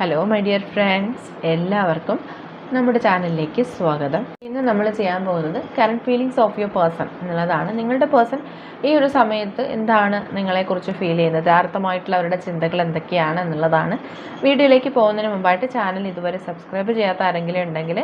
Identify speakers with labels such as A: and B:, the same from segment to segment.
A: Hello my dear friends എല്ലാവർക്കും നമ്മുടെ ചാനലിലേക്ക് സ്വാഗതം. ഇന്ന് നമ്മൾ ചെയ്യാൻ പോകുന്നത് current feelings of your person എന്നുള്ളതാണ്. നിങ്ങളുടെ പേഴ്സൺ ഈ ഒരു സമയത്ത് എന്താണ് നിങ്ങളെക്കുറിച്ച് ഫീൽ ചെയ്യുന്നത്? യഥാർത്ഥമായിട്ടുള്ള അവരുടെ ചിന്തകൾ എന്തൊക്കെയാണ് എന്നുള്ളതാണ്. വീഡിയോയിലേക്ക് പോകുന്നതിന് മുമ്പായിട്ട് ചാനൽ ഇതുവരെ സബ്സ്ക്രൈബ് ചെയ്യാത്ത ആരെങ്കിലും ഉണ്ടെങ്കിൽ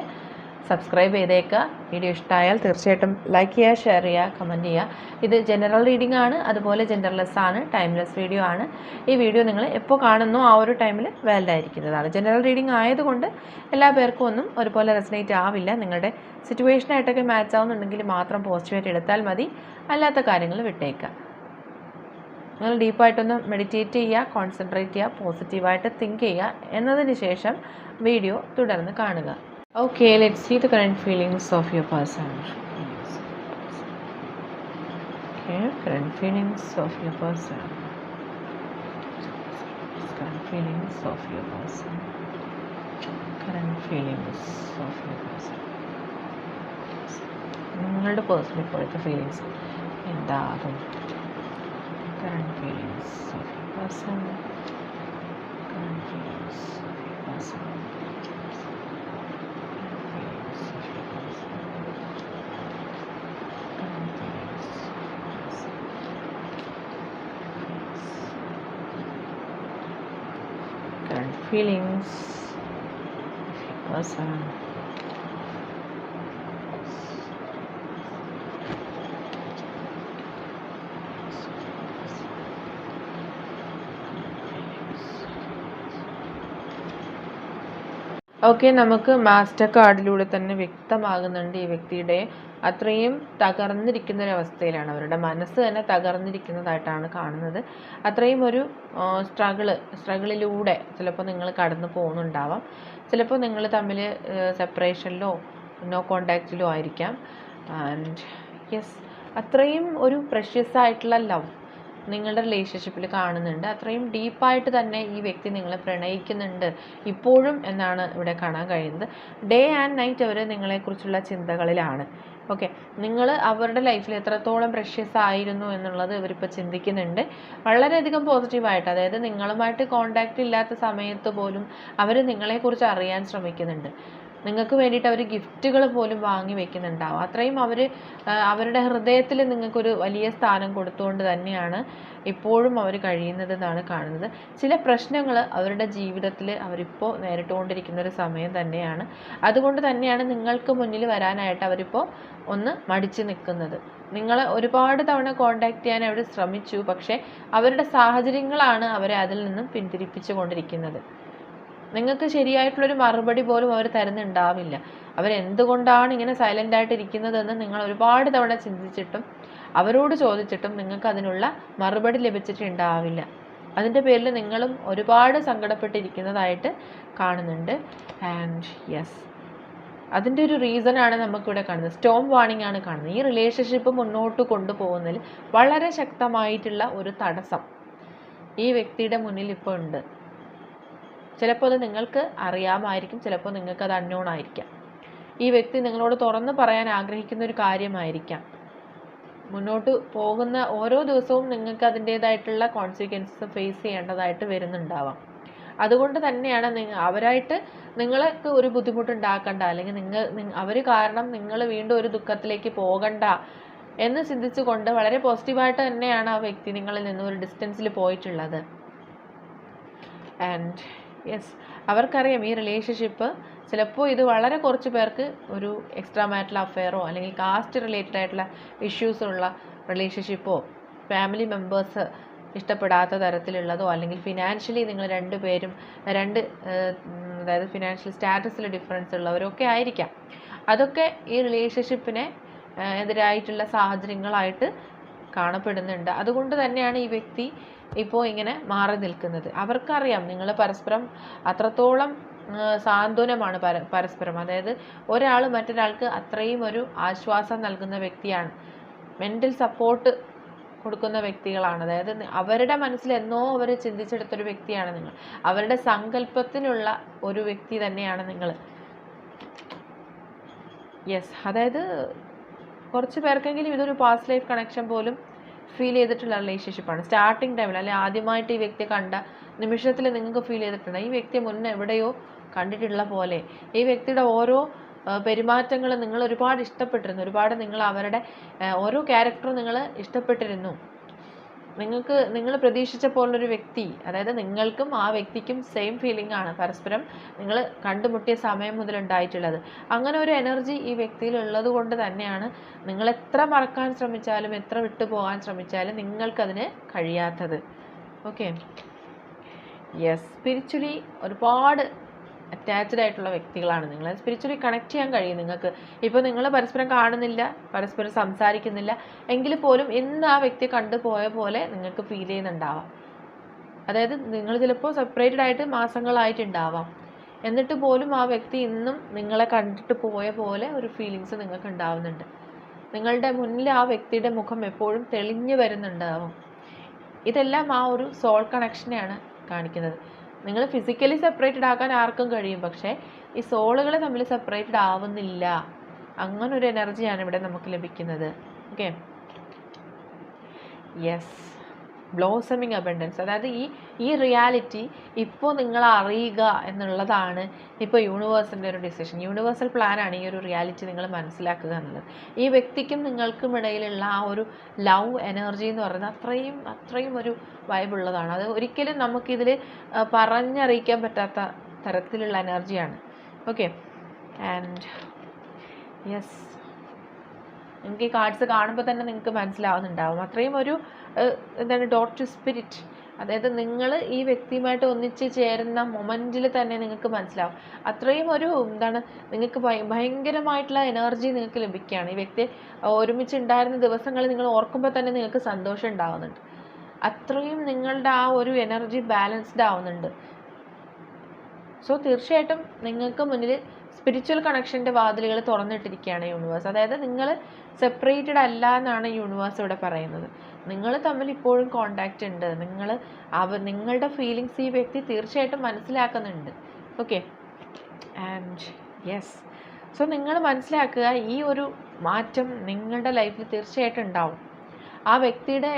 A: സബ്സ്ക്രൈബ് ചെയ്തേക്കുക. വീഡിയോ ഇഷ്ടമായാൽ തീർച്ചയായിട്ടും ലൈക്ക് ചെയ്യുക ഷെയർ ചെയ്യുക കമന്റ് ചെയ്യുക. ഇത് ജനറൽ റീഡിംഗ് ആണ് അതുപോലെ ജെൻഡർലെസ് ആണ് ടൈംലെസ് വീഡിയോ ആണ്. ഈ വീഡിയോ നിങ്ങൾ എപ്പോൾ കാണുന്നോ ആ ഒരു ടൈമിൽ വാലിഡ് ആയിരിക്കുന്നതാണ്. ജനറൽ റീഡിംഗ് ആയതുകൊണ്ട് എല്ലാ പേർക്കും ഒന്നും ഒരുപോലെ റെസനേറ്റ് ആവില്ല. നിങ്ങളുടെ സിറ്റുവേഷനായിട്ടൊക്കെ മാച്ച് ആവുന്നുണ്ടെങ്കിൽ മാത്രം പോസിറ്റീവായിട്ട് എടുത്താൽ മതി. അല്ലാത്ത കാര്യങ്ങൾ വിട്ടേക്കുക. നിങ്ങൾ ഡീപ്പായിട്ടൊന്ന് മെഡിറ്റേറ്റ് ചെയ്യുക കോൺസെൻട്രേറ്റ് ചെയ്യുക പോസിറ്റീവായിട്ട് തിങ്ക് ചെയ്യുക എന്നതിന് ശേഷം വീഡിയോ തുടർന്ന് കാണുക. okay let see the current feelings of your person okay current feelings of your person current feelings of your person current feelings of your person നിങ്ങളുടെ പേഴ്സൺ ഇപ്പോഴത്തെ ഫീലിങ്സ് എന്താ അതും current feelings of your person current feelings of your person feelings. Awesome. Okay നമുക്ക് master കാർഡിലൂടെ തന്നെ വ്യക്തമാകുന്നുണ്ട് ഈ വ്യക്തിയുടെ അത്രയും തകർന്നിരിക്കുന്ന അവസ്ഥയിലാണ് അവരുടെ മനസ്സ് തന്നെ തകർന്നിരിക്കുന്നതായിട്ടാണ് കാണുന്നത്. അത്രയും ഒരു സ്ട്രഗിൾ സ്ട്രഗിളിലൂടെ ചിലപ്പോൾ നിങ്ങൾ കടന്നു പോകുന്നുണ്ടാവാം. ചിലപ്പോൾ നിങ്ങൾ തമ്മിൽ സെപ്പറേഷനിലോ നോ കോണ്ടാക്റ്റിലോ ആയിരിക്കാം. ആൻഡ് യെസ് അത്രയും ഒരു പ്രഷ്യസ് ആയിട്ടുള്ള ലവ് നിങ്ങളുടെ റിലേഷൻഷിപ്പിൽ കാണുന്നുണ്ട്. അത്രയും ഡീപ്പായിട്ട് തന്നെ ഈ വ്യക്തി നിങ്ങളെ പ്രണയിക്കുന്നുണ്ട് ഇപ്പോഴും എന്നാണ് ഇവിടെ കാണാൻ കഴിയുന്നത്. ഡേ ആൻഡ് നൈറ്റ് അവർ നിങ്ങളെക്കുറിച്ചുള്ള ചിന്തകളിലാണ്. ഓക്കെ നിങ്ങൾ അവരുടെ ലൈഫിൽ എത്രത്തോളം പ്രഷ്യസ് ആയിരുന്നു എന്നുള്ളത് ഇവരിപ്പോൾ ചിന്തിക്കുന്നുണ്ട്. വളരെയധികം പോസിറ്റീവായിട്ട് അതായത് നിങ്ങളുമായിട്ട് കോണ്ടാക്റ്റ് ഇല്ലാത്ത സമയത്ത് പോലും അവർ നിങ്ങളെക്കുറിച്ച് അറിയാൻ ശ്രമിക്കുന്നുണ്ട്. നിങ്ങൾക്ക് വേണ്ടിയിട്ട് അവർ ഗിഫ്റ്റുകൾ പോലും വാങ്ങി വെക്കുന്നുണ്ടാവും. അത്രയും അവർ അവരുടെ ഹൃദയത്തിൽ നിങ്ങൾക്കൊരു വലിയ സ്ഥാനം കൊടുത്തുകൊണ്ട് തന്നെയാണ് ഇപ്പോഴും അവർ കഴിയുന്നത് എന്നാണ് കാണുന്നത്. ചില പ്രശ്നങ്ങൾ അവരുടെ ജീവിതത്തിൽ അവരിപ്പോൾ നേരിട്ടുകൊണ്ടിരിക്കുന്ന ഒരു സമയം തന്നെയാണ്. അതുകൊണ്ട് തന്നെയാണ് നിങ്ങൾക്ക് മുന്നിൽ വരാനായിട്ട് അവരിപ്പോൾ ഒന്ന് മടിച്ചു നിൽക്കുന്നത്. നിങ്ങൾ ഒരുപാട് തവണ കോണ്ടാക്ട് ചെയ്യാൻ അവർ ശ്രമിച്ചു പക്ഷേ അവരുടെ സാഹചര്യങ്ങളാണ് അവരെ അതിൽ നിന്നും പിന്തിരിപ്പിച്ചു കൊണ്ടിരിക്കുന്നത്. നിങ്ങൾക്ക് ശരിയായിട്ടുള്ളൊരു മറുപടി പോലും അവർ തരുന്നുണ്ടാവില്ല. അവരെന്തുകൊണ്ടാണ് ഇങ്ങനെ സൈലന്റ് ആയിട്ട് ഇരിക്കുന്നതെന്ന് നിങ്ങൾ ഒരുപാട് തവണ ചിന്തിച്ചിട്ടും അവരോട് ചോദിച്ചിട്ടും നിങ്ങൾക്ക് അതിനുള്ള മറുപടി ലഭിച്ചിട്ടുണ്ടാവില്ല. അതിന്റെ പേരിൽ നിങ്ങളും ഒരുപാട് സങ്കടപ്പെട്ടിരിക്കുന്നതായിട്ട് കാണുന്നുണ്ട്. ആൻഡ് യെസ് അതിന്റെ ഒരു റീസൺ റീസണാണ് നമുക്കിവിടെ കാണുന്നത്. സ്റ്റോം വാണിംഗ് ആണ് കാണുന്നത്. ഈ റിലേഷൻഷിപ്പ് മുന്നോട്ട് കൊണ്ടുപോകുന്നതിൽ വളരെ ശക്തമായിട്ടുള്ള ഒരു തടസ്സം ഈ വ്യക്തിയുടെ മുന്നിൽ ഇപ്പോൾ ഉണ്ട്. ചിലപ്പോൾ അത് നിങ്ങൾക്ക് അറിയാമായിരിക്കും ചിലപ്പോൾ നിങ്ങൾക്ക് അത് അൺനോൺ ആയിരിക്കാം. ഈ വ്യക്തി നിങ്ങളോട് തുറന്ന് പറയാൻ ആഗ്രഹിക്കുന്ന ഒരു കാര്യമായിരിക്കാം. മുന്നോട്ട് പോകുന്ന ഓരോ ദിവസവും നിങ്ങൾക്ക് അതിന്റേതായിട്ടുള്ള കോൺസിക്വൻസസ് ഫേസ് ചെയ്യേണ്ടതായിട്ട് വരുന്നുണ്ടാവാം. അതുകൊണ്ട് തന്നെയാണ് നിങ്ങൾ അവരായിട്ട് നിങ്ങൾക്ക് ഒരു ബുദ്ധിമുട്ടുണ്ടാക്കണ്ട അല്ലെങ്കിൽ നിങ്ങൾ അവർ കാരണം നിങ്ങൾ വീണ്ടും ഒരു ദുഃഖത്തിലേക്ക് പോകണ്ട എന്ന് ചിന്തിച്ചുകൊണ്ട് വളരെ പോസിറ്റീവായിട്ട് തന്നെയാണ് ആ വ്യക്തി നിങ്ങളിൽ നിന്ന് ഒരു ഡിസ്റ്റൻസിൽ പോയിട്ടുള്ളത്. ആൻഡ് യെസ് അവർക്കറിയാം ഈ റിലേഷൻഷിപ്പ് ചിലപ്പോൾ ഇത് വളരെ കുറച്ച് പേർക്ക് ഒരു എക്സ്ട്രാ മാരിറ്റൽ അഫെയറോ അല്ലെങ്കിൽ കാസ്റ്റ് റിലേറ്റഡ് ആയിട്ടുള്ള ഇഷ്യൂസുള്ള റിലേഷൻഷിപ്പോ ഫാമിലി മെമ്പേഴ്സ് ഇഷ്ടപ്പെടാത്ത തരത്തിലുള്ളതോ അല്ലെങ്കിൽ ഫിനാൻഷ്യലി നിങ്ങൾ രണ്ടുപേരും രണ്ട് അതായത് ഫിനാൻഷ്യൽ സ്റ്റാറ്റസിൽ ഡിഫറൻസ് ഉള്ളവരൊക്കെ ആയിരിക്കാം. അതൊക്കെ ഈ റിലേഷൻഷിപ്പിനെ എതിരായിട്ടുള്ള സാഹചര്യങ്ങളായിട്ട് കാണപ്പെടുന്നുണ്ട്. അതുകൊണ്ട് തന്നെയാണ് ഈ വ്യക്തി ഇപ്പോൾ ഇങ്ങനെ മാറി നിൽക്കുന്നത്. അവർക്കറിയാം നിങ്ങൾ പരസ്പരം അത്രത്തോളം സാന്ത്വനമാണ് പര പരസ്പരം. അതായത് ഒരാൾ മറ്റൊരാൾക്ക് അത്രയും ഒരു ആശ്വാസം നൽകുന്ന വ്യക്തിയാണ്. മെന്റൽ സപ്പോർട്ട് കൊടുക്കുന്ന വ്യക്തികളാണ്. അതായത് അവരുടെ മനസ്സിൽ എന്നോ അവർ ചിന്തിച്ചെടുത്തൊരു വ്യക്തിയാണ് നിങ്ങൾ. അവരുടെ സങ്കല്പത്തിനുള്ള ഒരു വ്യക്തി തന്നെയാണ് നിങ്ങൾ യെസ് അതായത് കുറച്ച് പേർക്കെങ്കിലും ഇതൊരു പാസ്റ്റ് ലൈഫ് കണക്ഷൻ പോലും ഫീൽ ചെയ്തിട്ടുള്ള റിലേഷൻഷിപ്പാണ് സ്റ്റാർട്ടിങ് ടൈമിൽ അല്ലെങ്കിൽ ആദ്യമായിട്ട് ഈ വ്യക്തിയെ കണ്ട നിമിഷത്തിൽ നിങ്ങൾക്ക് ഫീൽ ചെയ്തിട്ടുണ്ട് ഈ വ്യക്തിയെ മുന്നേ എവിടെയോ കണ്ടിട്ടുള്ള പോലെ. ഈ വ്യക്തിയുടെ ഓരോ പെരുമാറ്റങ്ങൾ നിങ്ങൾ ഒരുപാട് ഇഷ്ടപ്പെട്ടിരുന്നു. ഒരുപാട് നിങ്ങൾ അവരുടെ ഓരോ ക്യാരക്ടറും നിങ്ങൾ ഇഷ്ടപ്പെട്ടിരുന്നു. നിങ്ങൾക്ക് നിങ്ങൾ പ്രതീക്ഷിച്ച പോലൊരു വ്യക്തി അതായത് നിങ്ങൾക്കും ആ വ്യക്തിക്കും സെയിം ഫീലിംഗ് ആണ് പരസ്പരം നിങ്ങൾ കണ്ടുമുട്ടിയ സമയം മുതൽ ഉണ്ടായിട്ടുള്ളത് അങ്ങനെ ഒരു എനർജി ഈ വ്യക്തിയിൽ ഉള്ളത് കൊണ്ട് തന്നെയാണ് നിങ്ങൾ എത്ര മറക്കാൻ ശ്രമിച്ചാലും എത്ര വിട്ടുപോകാൻ ശ്രമിച്ചാലും നിങ്ങൾക്കതിന് കഴിയാത്തത്. ഓക്കെ യെസ് സ്പിരിച്വലി ഒരുപാട് അറ്റാച്ച്ഡ് ആയിട്ടുള്ള വ്യക്തികളാണ്. നിങ്ങൾ സ്പിരിച്വലി കണക്ട് ചെയ്യാൻ കഴിയും നിങ്ങൾക്ക്. ഇപ്പോൾ നിങ്ങൾ പരസ്പരം കാണുന്നില്ല പരസ്പരം സംസാരിക്കുന്നില്ല എങ്കിൽ പോലും ഇന്ന് ആ വ്യക്തി കണ്ടു പോയ പോലെ നിങ്ങൾക്ക് ഫീൽ ചെയ്യുന്നുണ്ടാവാം. അതായത് നിങ്ങൾ ചിലപ്പോൾ സെപ്പറേറ്റഡ് ആയിട്ട് മാസങ്ങളായിട്ടുണ്ടാവാം. എന്നിട്ട് പോലും ആ വ്യക്തി ഇന്നും നിങ്ങളെ കണ്ടിട്ട് പോയ പോലെ ഒരു ഫീലിങ്സ് നിങ്ങൾക്ക് ഉണ്ടാവുന്നുണ്ട് നിങ്ങളുടെ മുന്നിൽ ആ വ്യക്തിയുടെ മുഖം എപ്പോഴും തെളിഞ്ഞു വരുന്നുണ്ടാവും. ഇതെല്ലാം ആ ഒരു സോൾ കണക്ഷനെയാണ് കാണിക്കുന്നത്. നിങ്ങൾ ഫിസിക്കലി സെപ്പറേറ്റഡ് ആക്കാൻ ആർക്കും കഴിയും. പക്ഷേ ഈ സോളുകൾ തമ്മിൽ സെപ്പറേറ്റഡ് ആവുന്നില്ല. അങ്ങനെ ഒരു എനർജിയാണ് ഇവിടെ നമുക്ക് ലഭിക്കുന്നത്. ഓക്കെ യെസ് ബ്ലോസമിങ് അബൻഡൻസ് അതായത് ഈ ഈ റിയാലിറ്റി ഇപ്പോൾ നിങ്ങൾ അറിയുക എന്നുള്ളതാണ് ഇപ്പോൾ യൂണിവേഴ്സിന്റെ ഒരു ഡിസിഷൻ. യൂണിവേഴ്സൽ പ്ലാനാണ് ഈ ഒരു റിയാലിറ്റി നിങ്ങൾ മനസ്സിലാക്കുക എന്നുള്ളത്. ഈ വ്യക്തിക്കും നിങ്ങൾക്കും ഇടയിലുള്ള ആ ഒരു ലവ് എനർജി എന്ന് പറയുന്നത് അത്രയും അത്രയും ഒരു വൈബുള്ളതാണ് അത് ഒരിക്കലും നമുക്കിതിൽ പറഞ്ഞറിയിക്കാൻ പറ്റാത്ത തരത്തിലുള്ള എനർജിയാണ്. ഓക്കെ ആൻഡ് യെസ് നിങ്ങൾക്ക് ഈ കാർഡ്സ് കാണുമ്പോൾ തന്നെ നിങ്ങൾക്ക് മനസ്സിലാവുന്നുണ്ടാവും. അത്രയും ഒരു എന്താണ് ഡോട്ട് ടു സ്പിരിറ്റ് അതായത് നിങ്ങൾ ഈ വ്യക്തിയുമായിട്ട് ഒന്നിച്ച് ചേരുന്ന മൊമെന്റിൽ തന്നെ നിങ്ങൾക്ക് മനസ്സിലാവും. അത്രയും ഒരു എന്താണ് നിങ്ങൾക്ക് ഭയങ്കരമായിട്ടുള്ള എനർജി നിങ്ങൾക്ക് ലഭിക്കുകയാണ്. ഈ വ്യക്തി ഒരുമിച്ച് ഉണ്ടായിരുന്ന ദിവസങ്ങൾ നിങ്ങൾ ഓർക്കുമ്പോൾ തന്നെ നിങ്ങൾക്ക് സന്തോഷം ഉണ്ടാവുന്നുണ്ട്. അത്രയും നിങ്ങളുടെ ആ ഒരു എനർജി ബാലൻസ്ഡ് ആവുന്നുണ്ട്. സോ തീർച്ചയായിട്ടും നിങ്ങൾക്ക് മുന്നിൽ സ്പിരിച്വൽ കണക്ഷന്റെ വാതിലുകൾ തുറന്നിട്ടിരിക്കുകയാണ് യൂണിവേഴ്സ് അതായത് നിങ്ങൾ സെപ്പറേറ്റഡ് അല്ല എന്നാണ് യൂണിവേഴ്സ് ഇവിടെ പറയുന്നത്. നിങ്ങൾ തമ്മിൽ ഇപ്പോഴും കോണ്ടാക്റ്റ് ഉണ്ട്. നിങ്ങൾ അവ നിങ്ങളുടെ ഫീലിങ്സ് ഈ വ്യക്തി തീർച്ചയായിട്ടും മനസ്സിലാക്കുന്നുണ്ട്. ഓക്കെ ആൻഡ് യെസ് സോ നിങ്ങൾ മനസ്സിലാക്കുക ഈ ഒരു മാറ്റം നിങ്ങളുടെ ലൈഫിൽ തീർച്ചയായിട്ടും ഉണ്ടാവും. ആ വ്യക്തിയുടെ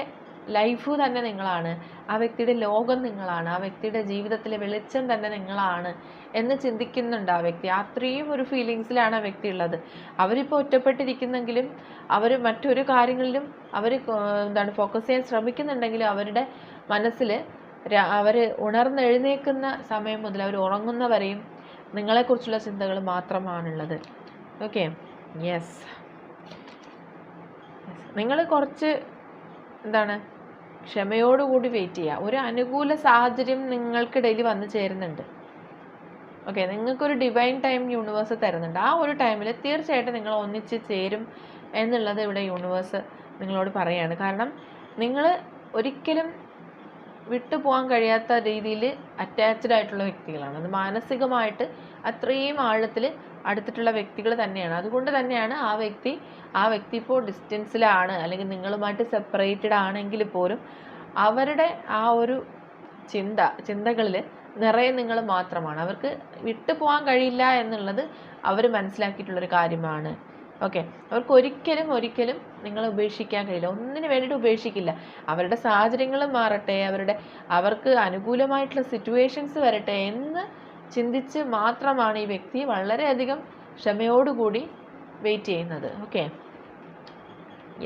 A: ലൈഫ് തന്നെ നിങ്ങളാണ്. ആ വ്യക്തിയുടെ ലോകം നിങ്ങളാണ് ആ വ്യക്തിയുടെ ജീവിതത്തിലെ വെളിച്ചം തന്നെ നിങ്ങളാണ് എന്ന് ചിന്തിക്കുന്നുണ്ട് ആ വ്യക്തി. അത്രയും ഒരു ഫീലിങ്സിലാണ് ആ വ്യക്തി ഉള്ളത്. അവരിപ്പോൾ ഒറ്റപ്പെട്ടിരിക്കുന്നെങ്കിലും അവർ മറ്റൊരു കാര്യങ്ങളിലും അവർ എന്താണ് ഫോക്കസ് ചെയ്യാൻ ശ്രമിക്കുന്നുണ്ടെങ്കിലും അവരുടെ മനസ്സിൽ അവർ ഉണർന്നെഴുന്നേക്കുന്ന സമയം മുതൽ അവർ ഉറങ്ങുന്നവരെയും നിങ്ങളെക്കുറിച്ചുള്ള ചിന്തകൾ മാത്രമാണുള്ളത്. ഓക്കെ യെസ് നിങ്ങൾ കുറച്ച് എന്താണ് ക്ഷമയോടുകൂടി വെയിറ്റ് ചെയ്യുക ഒരു അനുകൂല സാഹചര്യം നിങ്ങൾക്കിടയിൽ വന്നു ചേരുന്നുണ്ട്. ഓക്കെ നിങ്ങൾക്കൊരു ഡിവൈൻ ടൈം യൂണിവേഴ്സ് തരുന്നുണ്ട്. ആ ഒരു ടൈമിൽ തീർച്ചയായിട്ടും നിങ്ങൾ ഒന്നിച്ച് ചേരും എന്നുള്ളത് ഇവിടെ യൂണിവേഴ്സ് നിങ്ങളോട് പറയാണ്. കാരണം നിങ്ങൾ ഒരിക്കലും വിട്ടുപോകാൻ കഴിയാത്ത രീതിയിൽ അറ്റാച്ച്ഡ് ആയിട്ടുള്ള വ്യക്തികളാണ്. അത് മാനസികമായിട്ട് അത്രയും ആഴത്തിൽ അടുത്തിട്ടുള്ള വ്യക്തികൾ തന്നെയാണ്. അതുകൊണ്ട് തന്നെയാണ് ആ വ്യക്തി ആ വ്യക്തി ഇപ്പോൾ ഡിസ്റ്റൻസിലാണ് അല്ലെങ്കിൽ നിങ്ങളുമായിട്ട് സെപ്പറേറ്റഡ് ആണെങ്കിൽ പോലും അവരുടെ ആ ഒരു ചിന്ത ചിന്തകളിൽ നിറയെ നിങ്ങൾ മാത്രമാണ്. അവർക്ക് വിട്ടു പോകാൻ കഴിയില്ല എന്നുള്ളത് അവർ മനസ്സിലാക്കിയിട്ടുള്ളൊരു കാര്യമാണ്. ഓക്കെ അവർക്ക് ഒരിക്കലും ഒരിക്കലും നിങ്ങളെ ഉപേക്ഷിക്കാൻ കഴിയില്ല. ഒന്നിനു വേണ്ടിയിട്ട് ഉപേക്ഷിക്കില്ല. അവരുടെ സാഹചര്യങ്ങൾ മാറട്ടെ അവരുടെ അവർക്ക് അനുകൂലമായിട്ടുള്ള സിറ്റുവേഷൻസ് വരട്ടെ എന്ന് ചിന്തിച്ച് മാത്രമാണ് ഈ വ്യക്തി വളരെയധികം ക്ഷമയോടുകൂടി വെയിറ്റ് ചെയ്യുന്നത്. ഓക്കെ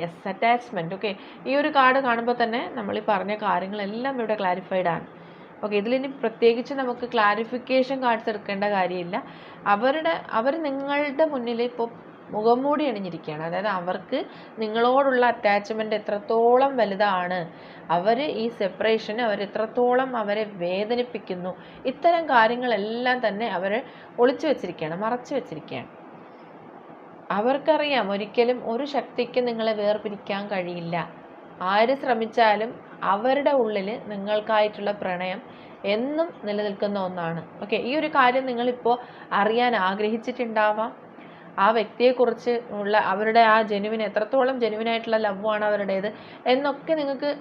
A: യെസ് അറ്റാച്ച്മെന്റ് ഓക്കെ ഈ ഒരു കാർഡ് കാണുമ്പോൾ തന്നെ നമ്മൾ ഈ പറഞ്ഞ കാര്യങ്ങളെല്ലാം ഇവിടെ ക്ലാരിഫൈഡ് ആണ്. ഓക്കെ ഇതിലിനി പ്രത്യേകിച്ച് നമുക്ക് ക്ലാരിഫിക്കേഷൻ കാർഡ്സ് എടുക്കേണ്ട കാര്യമില്ല. അവരുടെ അവർ നിങ്ങളുടെ മുന്നിൽ ഇപ്പോൾ മുഖംമൂടി അണിഞ്ഞിരിക്കുകയാണ്. അതായത് അവർക്ക് നിങ്ങളോടുള്ള അറ്റാച്ച്മെന്റ് എത്രത്തോളം വലുതാണ് അവർ ഈ സെപ്പറേഷൻ അവർ എത്രത്തോളം അവരെ വേദനിപ്പിക്കുന്നു ഇത്തരം കാര്യങ്ങളെല്ലാം തന്നെ അവർ ഒളിച്ചു വെച്ചിരിക്കുകയാണ് മറച്ചു വെച്ചിരിക്കുകയാണ്. അവർക്കറിയാം ഒരിക്കലും ഒരു ശക്തിക്ക് നിങ്ങളെ വേർപിരിക്കാൻ കഴിയില്ല. ആര് ശ്രമിച്ചാലും അവരുടെ ഉള്ളിൽ നിങ്ങൾക്കായിട്ടുള്ള പ്രണയം എന്നും നിലനിൽക്കുന്ന ഒന്നാണ്. ഓക്കെ ഈ ഒരു കാര്യം നിങ്ങളിപ്പോൾ അറിയാൻ ആഗ്രഹിച്ചിട്ടുണ്ടാവാം. ആ വ്യക്തിയെക്കുറിച്ച് ഉള്ള അവരുടെ ആ ജെനുവിൻ എത്രത്തോളം ജെനുവിനായിട്ടുള്ള ലവാണ് അവരുടേത് എന്നൊക്കെ നിങ്ങൾക്ക്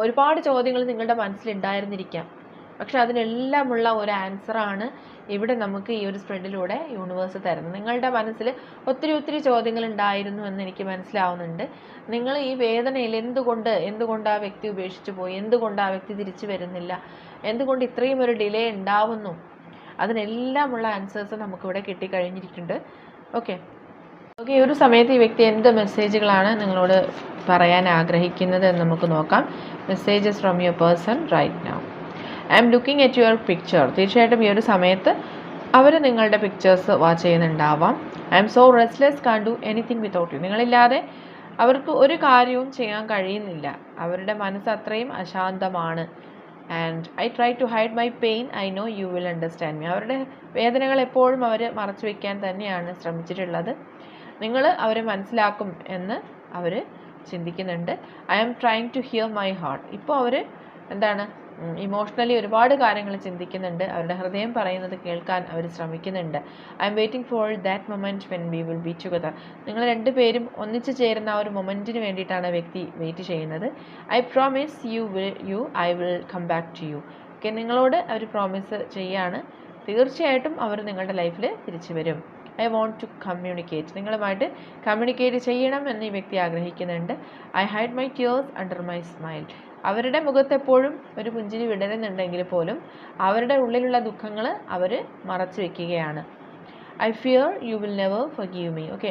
A: ഒരുപാട് ചോദ്യങ്ങൾ നിങ്ങളുടെ മനസ്സിലുണ്ടായിരുന്നിരിക്കാം പക്ഷെ അതിനെല്ലാമുള്ള ഒരു ആൻസറാണ് ഇവിടെ നമുക്ക് ഈ ഒരു സ്പ്രെഡിലൂടെ യൂണിവേഴ്സ് തരുന്നത്. നിങ്ങളുടെ മനസ്സിൽ ഒത്തിരി ഒത്തിരി ചോദ്യങ്ങൾ ഉണ്ടായിരുന്നു എന്ന് എനിക്ക് മനസ്സിലാവുന്നുണ്ട്. നിങ്ങൾ ഈ വേദനയിൽ എന്തുകൊണ്ട് എന്തുകൊണ്ട് ആ വ്യക്തി ഉപേക്ഷിച്ചു പോയി? എന്തുകൊണ്ട് ആ വ്യക്തി തിരിച്ചു വരുന്നില്ല? എന്തുകൊണ്ട് ഇത്രയും ഒരു ഡിലേ ഉണ്ടാവുന്നു? അതിനെല്ലാമുള്ള ആൻസേഴ്സ് നമുക്കിവിടെ കിട്ടിക്കഴിഞ്ഞിരിക്കുന്നുണ്ട്. ഓക്കെ ഓക്കെ ഈ ഒരു സമയത്ത് ഈ വ്യക്തി എന്ത് മെസ്സേജുകളാണ് നിങ്ങളോട് പറയാൻ ആഗ്രഹിക്കുന്നത് എന്ന് നമുക്ക് നോക്കാം. Messages from your person right now I'm looking at your picture തീർച്ചയായിട്ടും ഈ ഒരു സമയത്ത് അവർ നിങ്ങളുടെ pictures watch ചെയ്യുന്നുണ്ടാവാം. I'm so restless can't do anything without you നിങ്ങളില്ലാതെ അവർക്ക് ഒരു കാര്യവും ചെയ്യാൻ കഴിയുന്നില്ല. അവരുടെ മനസ്സ് അത്രയും അശാന്തമാണ്. And I try to hide my pain I know you will understand me അവരുടെ വേദനകൾ എപ്പോഴും അവർ മറച്ചു വയ്ക്കാൻ തന്നെയാണ് ശ്രമിച്ചിട്ടുള്ളത്. നിങ്ങൾ അവരെ മനസ്സിലാക്കും എന്ന് അവർ ചിന്തിക്കുന്നുണ്ട്. I am trying to hear my heart ഇപ്പോൾ അവർ എന്താണ് ഇമോഷണലി ഒരുപാട് കാര്യങ്ങൾ ചിന്തിക്കുന്നുണ്ട്. അവരുടെ ഹൃദയം പറയുന്നത് കേൾക്കാൻ അവർ ശ്രമിക്കുന്നുണ്ട്. I'm waiting for that moment when we will be together നിങ്ങൾ രണ്ടുപേരും ഒന്നിച്ചു ചേരുന്ന ആ ഒരു മൊമെന്റിന് വേണ്ടിയിട്ടാണ് വ്യക്തി വെയിറ്റ് ചെയ്യുന്നത്. I promise you will you I will come back to you okay നിങ്ങളോട് അവർ പ്രോമിസ് ചെയ്യാണ്. തീർച്ചയായിട്ടും അവർ നിങ്ങളുടെ ലൈഫിൽ തിരിച്ചു വരും. I want to communicate. നിങ്ങളുമായിട്ട് കമ്മ്യൂണിക്കേറ്റ് ചെയ്യണം എന്ന് ഈ വ്യക്തി ആഗ്രഹിക്കുന്നുണ്ട്. I hide my tears under my smile. അവരുടെ മുഖത്തെപ്പോഴും ഒരു പുഞ്ചിരി വിടരുന്നുണ്ടെങ്കിൽ പോലും അവരുടെ ഉള്ളിലുള്ള ദുഃഖങ്ങൾ അവർ മറച്ചു വയ്ക്കുകയാണ് I fear you will never forgive me. Okay.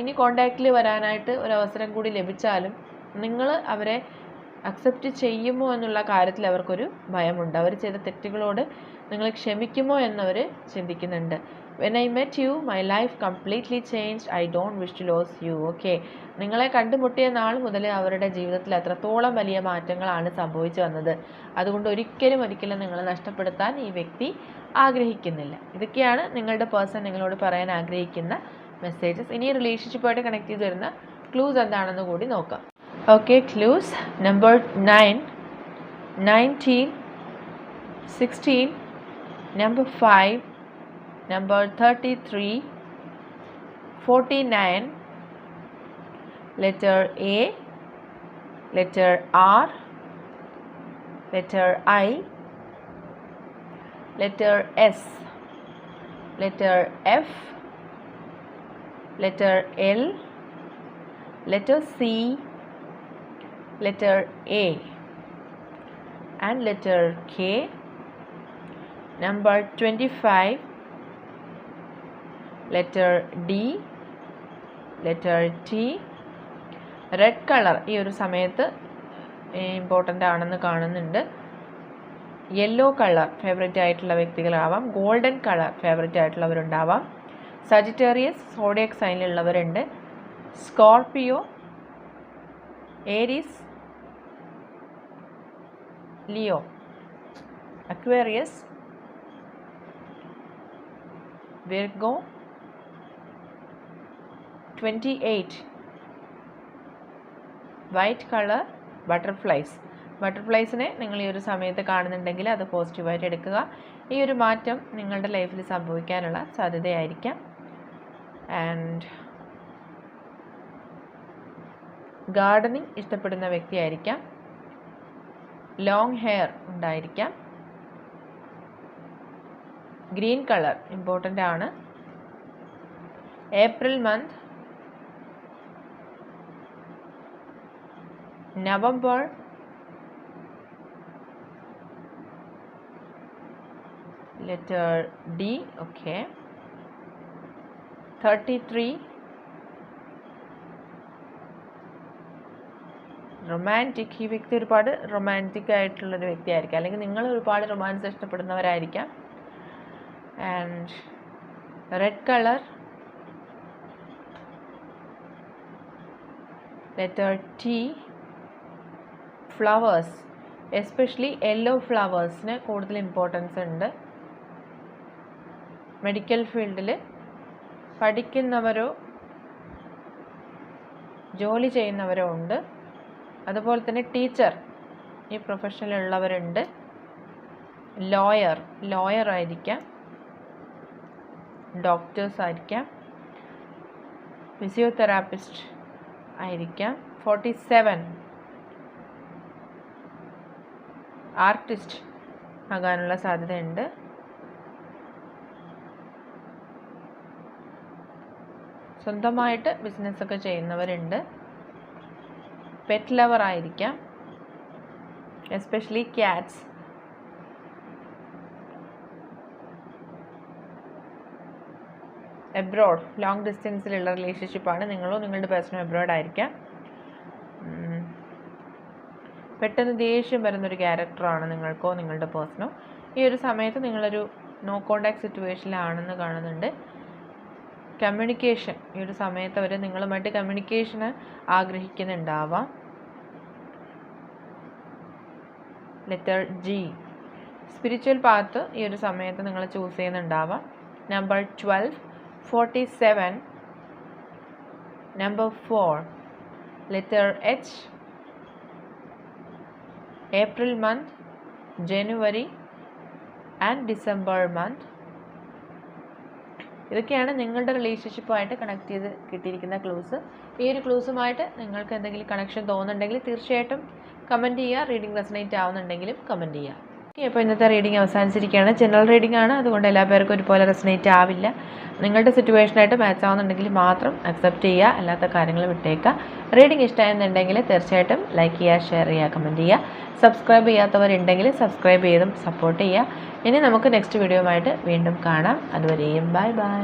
A: ഇനി കോണ്ടാക്റ്റിൽ വരാനായിട്ട് ഒരു അവസരം കൂടി ലഭിച്ചാലും നിങ്ങൾ അവരെ അക്സെപ്റ്റ് ചെയ്യുമോ എന്നുള്ള കാര്യത്തിൽ അവർക്കൊരു ഭയമുണ്ട്. അവർ ചെയ്ത തെറ്റുകളോട് നിങ്ങൾ ക്ഷമിക്കുമോ എന്നവർ ചിന്തിക്കുന്നുണ്ട്. When I met you my life completely change I don't wish to lose you okay നിങ്ങളെ കണ്ടുമുട്ടിയ നാൾ മുതൽ അവരുടെ ജീവിതത്തിൽ അത്രത്തോളം വലിയ മാറ്റങ്ങളാണ് സംഭവിച്ചു വന്നത്. അതുകൊണ്ട് ഒരിക്കലും ഒരിക്കലും നിങ്ങളെ നഷ്ടപ്പെടുത്താൻ ഈ വ്യക്തി ആഗ്രഹിക്കുന്നില്ല. ഇതൊക്കെയാണ് നിങ്ങളുടെ പേഴ്സൺ നിങ്ങളോട് പറയാൻ ആഗ്രഹിക്കുന്ന മെസ്സേജസ്. ഇനി റിലേഷൻഷിപ്പായിട്ട് കണക്ട് ചെയ്ത് വരുന്ന ക്ലൂസ് എന്താണെന്ന് കൂടി നോക്കാം. Okay clues number nine nineteen sixteen number five number 33 49 letter a letter r letter i letter s letter f letter l letter c letter a and letter k. Number 25 letter D letter T red colour ഈ ഒരു സമയത്ത് important ആണെന്ന് കാണുന്നുണ്ട്. Yellow colour favourite ആയിട്ടുള്ള വ്യക്തികളാവാം. Golden colour favourite ആയിട്ടുള്ളവരുണ്ടാവാം. Sagittarius zodiac സൈനിലുള്ളവരുണ്ട് Scorpio Aries Leo Aquarius Virgo twenty eight white colour butterflies ബട്ടർഫ്ലൈസിനെ നിങ്ങൾ ഈ ഒരു സമയത്ത് കാണുന്നുണ്ടെങ്കിൽ അത് പോസിറ്റീവായിട്ട് എടുക്കുക. ഈ ഒരു മാറ്റം നിങ്ങളുടെ ലൈഫിൽ സംഭവിക്കാനുള്ള സാധ്യതയായിരിക്കാം. ആൻഡ് ഗാർഡനിങ് ഇഷ്ടപ്പെടുന്ന വ്യക്തിയായിരിക്കാം. ലോങ് ഹെയർ ഉണ്ടായിരിക്കാം. ഗ്രീൻ കളർ ഇമ്പോർട്ടന്റ് ആണ്. April month November D okay. Thirty three romantic ഈ വ്യക്തി ഒരുപാട് റൊമാന്റിക് ആയിട്ടുള്ളൊരു വ്യക്തിയായിരിക്കാം. അല്ലെങ്കിൽ നിങ്ങൾ ഒരുപാട് romance ഇഷ്ടപ്പെടുന്നവരായിരിക്കാം. And red colour letter T flowers especially yellow ഫ്ലവേഴ്സിന് കൂടുതൽ ഇമ്പോർട്ടൻസ് ഉണ്ട്. മെഡിക്കൽ ഫീൽഡിൽ പഠിക്കുന്നവരോ ജോലി ചെയ്യുന്നവരോ ഉണ്ട്. അതുപോലെ തന്നെ ടീച്ചർ ഈ പ്രൊഫഷനിലുള്ളവരുണ്ട് ലോയർ ലോയർ ആയിരിക്കാം. ഡോക്ടേഴ്സ് ആയിരിക്കാം. ഫിസിയോതെറാപ്പിസ്റ്റ് ആയിരിക്കാം. ഫോർട്ടി സെവൻ ആർട്ടിസ്റ്റ് ആകാനുള്ള സാധ്യതയുണ്ട്. സ്വന്തമായിട്ട് ബിസിനസ്സൊക്കെ ചെയ്യുന്നവരുണ്ട്. പെറ്റ് ലവർ ആയിരിക്കാം. എസ്പെഷ്യലി ക്യാറ്റ്സ് എബ്രോഡ് ലോങ് ഡിസ്റ്റൻസിലുള്ള റിലേഷൻഷിപ്പാണ് നിങ്ങളോ നിങ്ങളുടെ പേഴ്സണോ എബ്രോഡായിരിക്കാം പെട്ടെന്ന് ദേഷ്യം വരുന്നൊരു ക്യാരക്ടറാണ് നിങ്ങൾക്കോ നിങ്ങളുടെ പേഴ്സണോ? ഈ ഒരു സമയത്ത് നിങ്ങളൊരു നോ കോണ്ടാക്ട് സിറ്റുവേഷനിലാണെന്ന് കാണുന്നുണ്ട്. കമ്മ്യൂണിക്കേഷൻ ഈ ഒരു സമയത്ത് അവർ നിങ്ങളുമായിട്ട് കമ്മ്യൂണിക്കേഷന് ആഗ്രഹിക്കുന്നുണ്ടാവാം. ലെറ്റർ ജി സ്പിരിച്വൽ പാത്ത് ഈ ഒരു സമയത്ത് നിങ്ങൾ choose ചെയ്യുന്നുണ്ടാവാം. Number twelve forty seven number four letter H April month January and December month ഇതൊക്കെയാണ് നിങ്ങളുടെ റിലേഷൻഷിപ്പുമായിട്ട് കണക്ട് ചെയ്ത് കിട്ടിയിരിക്കുന്ന ക്ലൂസ് ഈ ഒരു ക്ലൂസുമായിട്ട് നിങ്ങൾക്ക് എന്തെങ്കിലും കണക്ഷൻ തോന്നുന്നുണ്ടെങ്കിൽ തീർച്ചയായിട്ടും കമന്റ് ചെയ്യുക റീഡിംഗ് റെസനേറ്റ് ആവുന്നുണ്ടെങ്കിലും കമന്റ് ചെയ്യുക. ഓക്കെ അപ്പോൾ ഇന്നത്തെ റീഡിംഗ് അവസാനിച്ചിരിക്കുകയാണ്. ജനറൽ റീഡിംഗ് ആണ്. അതുകൊണ്ട് എല്ലാ പേർക്കും ഒരുപോലെ റെസനേറ്റ് ആവില്ല. നിങ്ങളുടെ സിറ്റുവേഷനായിട്ട് മാച്ച് ആവുന്നുണ്ടെങ്കിൽ മാത്രം അക്സെപ്റ്റ് ചെയ്യുക. അല്ലാത്ത കാര്യങ്ങൾ വിട്ടേക്കുക. റീഡിംഗ് ഇഷ്ടമായെന്നുണ്ടെങ്കിൽ തീർച്ചയായിട്ടും ലൈക്ക് ചെയ്യുക ഷെയർ ചെയ്യുക കമന്റ് ചെയ്യുക. സബ്സ്ക്രൈബ് ചെയ്യാത്തവരുണ്ടെങ്കിൽ സബ്സ്ക്രൈബ് ചെയ്തും സപ്പോർട്ട് ചെയ്യുക. ഇനി നമുക്ക് നെക്സ്റ്റ് വീഡിയോയുമായിട്ട് വീണ്ടും കാണാം. അതുവരെയും ബൈ ബൈ